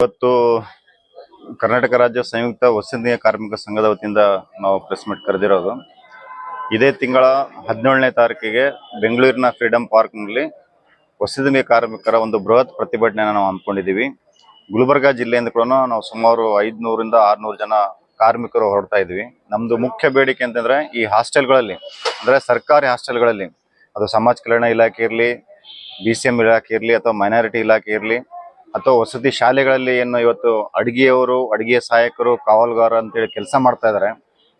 ಇವತ್ತು ಕರ್ನಾಟಕ ರಾಜ್ಯ ಸಂಯುಕ್ತ ವಸತಿ ಕಾರ್ಮಿಕ ಸಂಘದ ವತಿಯಿಂದ ನಾವು ಪ್ರೆಸ್ ಮೀಟ್ ಕರೆದಿರೋದು. ಇದೇ ತಿಂಗಳ ಹದಿನೇಳನೇ ತಾರೀಕಿಗೆ ಬೆಂಗಳೂರಿನ ಫ್ರೀಡಂ ಪಾರ್ಕ್ನಲ್ಲಿ ವಸತಿ ಕಾರ್ಮಿಕರ ಒಂದು ಬೃಹತ್ ಪ್ರತಿಭಟನೆಯನ್ನು ನಾವು ಹಮ್ಮಿಕೊಂಡಿದ್ದೀವಿ. ಗುಲ್ಬರ್ಗ ಜಿಲ್ಲೆಯಿಂದ ಕೂಡ ನಾವು ಸುಮಾರು ಐದುನೂರಿಂದ ಆರುನೂರು ಜನ ಕಾರ್ಮಿಕರು ಹೊರಡ್ತಾ ಇದ್ವಿ ನಮ್ಮದು ಮುಖ್ಯ ಬೇಡಿಕೆ ಅಂತಂದ್ರೆ ಈ ಹಾಸ್ಟೆಲ್ಗಳಲ್ಲಿ ಅಂದ್ರೆ ಸರ್ಕಾರಿ ಹಾಸ್ಟೆಲ್ಗಳಲ್ಲಿ ಅದು ಸಮಾಜ ಕಲ್ಯಾಣ ಇಲಾಖೆ ಇರಲಿ ಬಿ ಸಿ ಎಂ ಇಲಾಖೆ ಇರಲಿ ಅಥವಾ ಮೈನಾರಿಟಿ ಇಲಾಖೆ ಇರಲಿ ಅಥವಾ ವಸತಿ ಶಾಲೆಗಳಲ್ಲಿ ಏನು ಇವತ್ತು ಅಡಿಗೆಯವರು ಅಡಿಗೆ ಸಹಾಯಕರು, ಕಾವಲುಗಾರ ಅಂತೇಳಿ ಕೆಲಸ ಮಾಡ್ತಾ ಇದ್ದಾರೆ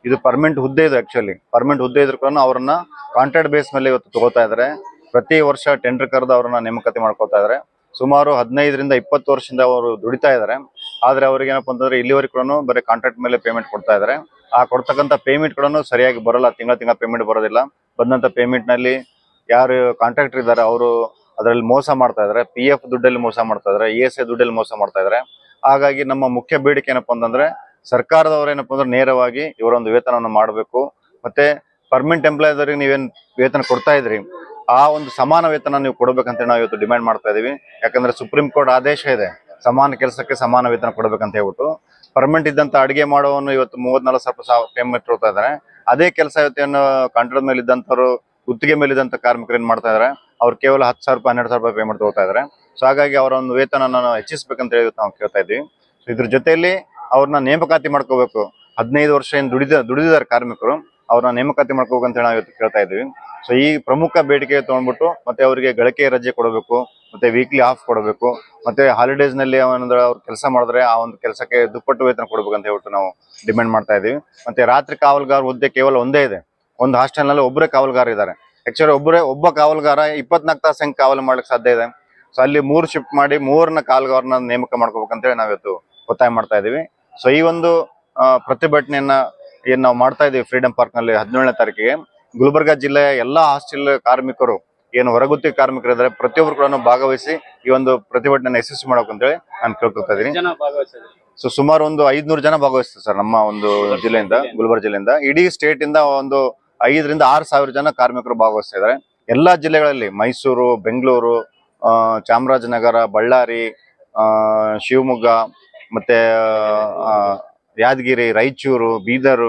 ಇದು ಪರ್ಮನೆಂಟ್ ಹುದ್ದೆ ಇದು ಆಕ್ಚುಲಿ ಪರ್ಮನೆಂಟ್ ಹುದ್ದೆ ಇದ್ರು ಕೂಡ ಅವ್ರನ್ನ ಕಾಂಟ್ರಾಕ್ಟ್ ಬೇಸ್ ಮೇಲೆ ಇವತ್ತು ತಗೋತಾ ಇದ್ದಾರೆ ಪ್ರತಿ ವರ್ಷ ಟೆಂಡರ್ ಕರೆದು ಅವ್ರನ್ನ ನೇಮಕಾತಿ ಮಾಡ್ಕೊತಾ ಇದ್ದಾರೆ ಸುಮಾರು ಹದಿನೈದರಿಂದ ಇಪ್ಪತ್ತು ವರ್ಷದಿಂದ ಅವರು ದುಡಿತಾ ಇದ್ದಾರೆ ಆದರೆ ಅವ್ರಿಗೆ ಏನಪ್ಪ ಅಂತಂದ್ರೆ ಇಲ್ಲಿವರೆಗೂ ಕೂಡ ಬರೀ ಕಾಂಟ್ರಾಕ್ಟ್ ಮೇಲೆ ಪೇಮೆಂಟ್ ಕೊಡ್ತಾ ಇದ್ದಾರೆ ಆ ಕೊಡ್ತಕ್ಕಂಥ ಪೇಮೆಂಟ್ ಕೂಡ ಸರಿಯಾಗಿ ಬರಲ್ಲ. ತಿಂಗಳ ತಿಂಗಳ ಪೇಮೆಂಟ್ ಬರೋದಿಲ್ಲ. ಬಂದಂತ ಪೇಮೆಂಟ್ನಲ್ಲಿ ಯಾರು ಕಾಂಟ್ರಾಕ್ಟರ್ ಇದ್ದಾರೆ, ಅವರು ಅದರಲ್ಲಿ ಮೋಸ ಮಾಡ್ತಾ ಇದ್ದಾರೆ ಪಿ ಎಫ್ ದುಡ್ಡಲ್ಲಿ ಮೋಸ ಮಾಡ್ತಾ ಇದ್ದಾರೆ ಇ ಎಸ್ ಐ ದುಡ್ಡಲ್ಲಿ ಮೋಸ ಮಾಡ್ತಾ ಇದ್ದಾರೆ ಹಾಗಾಗಿ ನಮ್ಮ ಮುಖ್ಯ ಬೇಡಿಕೆ ಏನಪ್ಪಾ ಅಂತಂದ್ರೆ, ಸರ್ಕಾರದವ್ರು ಏನಪ್ಪಾ ಅಂದ್ರೆ ನೇರವಾಗಿ ಇವರೊಂದು ವೇತನವನ್ನು ಮಾಡಬೇಕು. ಮತ್ತೆ ಪರ್ಮನೆಂಟ್ ಅವರಿಗೆ ನೀವೇನ್ ವೇತನ ಕೊಡ್ತಾ ಇದ್ರಿ, ಆ ಒಂದು ಸಮಾನ ವೇತನ ನೀವು ಕೊಡಬೇಕಂತ ನಾವು ಇವತ್ತು ಡಿಮ್ಯಾಂಡ್ ಮಾಡ್ತಾ ಇದೀವಿ. ಯಾಕಂದ್ರೆ ಸುಪ್ರೀಂ ಕೋರ್ಟ್ ಆದೇಶ ಇದೆ, ಸಮಾನ ಕೆಲಸಕ್ಕೆ ಸಮಾನ ವೇತನ ಕೊಡಬೇಕಂತ ಹೇಳ್ಬಿಟ್ಟು. ಪರ್ಮನೆಂಟ್ ಇದ್ದಂತ ಅಡಿಗೆ ಮಾಡೋವನ್ನು ಇವತ್ತು ಮೂವತ್ನಾಲ್ಕು ಸಾವಿರ ಸಾವಿರ ಪೇಮೆಂಟ್ ಕೊಡ್ತಾ ಇದ್ದಾರೆ ಅದೇ ಕೆಲಸ ಇವತ್ತೇನು ಕಾಂಟ್ರಾಕ್ಟ್ ಮೇಲೆ ಇದ್ದಂತವ್ರು ಗುತ್ತಿಗೆ ಮೇಲಿದ್ದಂಥ ಕಾರ್ಮಿಕರು ಏನ್ ಮಾಡ್ತಾ ಇದಾರೆ? ಅವ್ರು ಕೇವಲ ಹತ್ತು ಸಾವಿರ ರೂಪಾಯಿ, ಹನ್ನೆರಡು ಸಾವಿರ ರೂಪಾಯಿ ಪೇಮೆಂಟ್ ತಗೋತಾ ಇದಾರೆ. ಸೊ ಹಾಗಾಗಿ ಅವರ ಒಂದು ವೇತನ ನಾವು ಹೆಚ್ಚಿಸ್ಬೇಕಂತ ಹೇಳಿ ನಾವು ಕೇಳ್ತಾ ಇದ್ದೀವಿ ಸೊ ಇದ್ರ ಜೊತೆಯಲ್ಲಿ ಅವ್ರನ್ನ ನೇಮಕಾತಿ ಮಾಡ್ಕೋಬೇಕು. ಹದಿನೈದು ವರ್ಷ ಏನು ದುಡಿದ, ದುಡಿದಿದ್ದಾರೆ ಕಾರ್ಮಿಕರು, ಅವ್ರನ್ನ ನೇಮಕಾತಿ ಮಾಡ್ಕೋಬೇಕು ಅಂತ ಹೇಳಿ ನಾವು ಇವತ್ತು ಕೇಳ್ತಾ ಇದ್ದೀವಿ ಸೊ ಈ ಪ್ರಮುಖ ಬೇಡಿಕೆ ತಗೊಂಡ್ಬಿಟ್ಟು ಮತ್ತೆ ಅವರಿಗೆ ಗಳಿಕೆ ರಜೆ ಕೊಡಬೇಕು, ಮತ್ತೆ ವೀಕ್ಲಿ ಆಫ್ ಕೊಡಬೇಕು, ಮತ್ತೆ ಹಾಲಿಡೇಸ್ನಲ್ಲಿ ಏನಂದ್ರೆ ಅವ್ರು ಕೆಲಸ ಮಾಡಿದ್ರೆ ಆ ಒಂದು ಕೆಲಸಕ್ಕೆ ದುಪ್ಪಟ್ಟು ವೇತನ ಕೊಡ್ಬೇಕು ಅಂತ ಹೇಳ್ಬಿಟ್ಟು ನಾವು ಡಿಮ್ಯಾಂಡ್ ಮಾಡ್ತಾ ಇದೀವಿ. ಮತ್ತೆ ರಾತ್ರಿ ಕಾವಲುಗಾರ ಹುದ್ದೆ ಕೇವಲ ಒಂದೇ ಇದೆ. ಒಂದು ಹಾಸ್ಟೆಲ್ನಲ್ಲಿ ಒಬ್ಬರೇ ಕಾವಲುಗಾರ ಇದ್ದಾರೆ. ಆಕ್ಚುಲಿ ಒಬ್ಬರೇ ಒಬ್ಬ ಕಾವಲುಗಾರ ಇಪ್ಪತ್ನಾಲ್ಕು ತಾಸು ಹೆಂಗ್ ಕಾವಲು ಮಾಡ್ಲಿಕ್ಕೆ ಸಾಧ್ಯ ಇದೆ? ಸೊ ಅಲ್ಲಿ ಮೂರು ಶಿಫ್ಟ್ ಮಾಡಿ ಮೂರನ್ನ ಕಾವಲುಗಾರನ ನೇಮಕ ಮಾಡ್ಕೋಬೇಕಂತೇಳಿ ನಾವಿವತ್ತು ಒತ್ತಾಯ ಮಾಡ್ತಾ ಇದೀವಿ ಸೊ ಈ ಒಂದು ಪ್ರತಿಭಟನೆಯನ್ನ ಏನ್ ನಾವು ಮಾಡ್ತಾ ಇದೀವಿ ಫ್ರೀಡಂ ಪಾರ್ಕ್ನಲ್ಲಿ ಹದಿನೇಳನೇ ತಾರೀಕಿಗೆ. ಗುಲ್ಬರ್ಗಾ ಜಿಲ್ಲೆಯ ಎಲ್ಲಾ ಹಾಸ್ಟೆಲ್ ಕಾರ್ಮಿಕರು ಏನು ಹೊರಗುತ್ತಿ ಕಾರ್ಮಿಕರು ಇದ್ದಾರೆ ಪ್ರತಿಯೊಬ್ಬರು ಕೂಡ ಭಾಗವಹಿಸಿ ಈ ಒಂದು ಪ್ರತಿಭಟನೆ ಯಶಸ್ವಿ ಮಾಡ್ಬೇಕು ಅಂತೇಳಿ ನಾನು ಕೇಳ್ಕೊತಾ ಇದೀನಿ ಸೊ ಸುಮಾರು ಒಂದು ಐದ್ನೂರು ಜನ ಭಾಗವಹಿಸ್ತಾರೆ ಸರ್ ನಮ್ಮ ಒಂದು ಜಿಲ್ಲೆಯಿಂದ ಗುಲ್ಬರ್ಗ ಜಿಲ್ಲೆಯಿಂದ. ಇಡೀ ಸ್ಟೇಟ್ ಇಂದ ಒಂದು ಐದರಿಂದ ಆರು ಸಾವಿರ ಜನ ಕಾರ್ಮಿಕರು ಭಾಗವಹಿಸ್ತಿದ್ದಾರೆ. ಎಲ್ಲ ಜಿಲ್ಲೆಗಳಲ್ಲಿ ಮೈಸೂರು, ಬೆಂಗಳೂರು ಚಾಮರಾಜನಗರ, ಬಳ್ಳಾರಿ ಶಿವಮೊಗ್ಗ, ಮತ್ತೆ ಯಾದಗಿರಿ, ರಾಯಚೂರು, ಬೀದರ್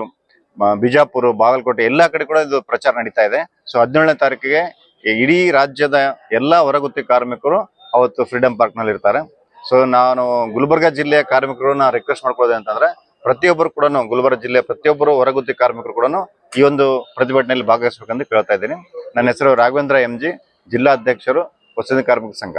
ಬಿಜಾಪುರ, ಬಾಗಲಕೋಟೆ ಎಲ್ಲಾ ಕಡೆ ಕೂಡ ಇದು ಪ್ರಚಾರ ನಡೀತಾ ಇದೆ. ಸೊ ಹದಿನೇಳನೇ ತಾರೀಕಿಗೆ ಇಡೀ ರಾಜ್ಯದ ಎಲ್ಲಾ ಹೊರಗುತ್ತಿ ಕಾರ್ಮಿಕರು ಅವತ್ತು ಫ್ರೀಡಂ ಪಾರ್ಕ್ನಲ್ಲಿ ಇರ್ತಾರೆ. ಸೊ ನಾನು ಗುಲ್ಬರ್ಗ ಜಿಲ್ಲೆಯ ಕಾರ್ಮಿಕರನ್ನ ರಿಕ್ವೆಸ್ಟ್ ಮಾಡ್ಕೊಳ್ಳೋದೆ ಅಂತಂದ್ರೆ ಪ್ರತಿಯೊಬ್ಬರು ಕೂಡ ಗುಲ್ಬರ್ಗ ಜಿಲ್ಲೆಯ ಪ್ರತಿಯೊಬ್ಬರು ಹೊರಗುತ್ತಿ ಕಾರ್ಮಿಕರು ಕೂಡ ಈ ಒಂದು ಪ್ರತಿಭಟನೆಯಲ್ಲಿ ಭಾಗವಹಿಸಬೇಕಂತ ಕೇಳ್ತಾ ಇದ್ದೀನಿ. ನನ್ನ ಹೆಸರು ರಾಘವೇಂದ್ರ ಎಂ ಜಿ ಜಿಲ್ಲಾಧ್ಯಕ್ಷರು ವಸತಿ ಕಾರ್ಮಿಕ ಸಂಘ.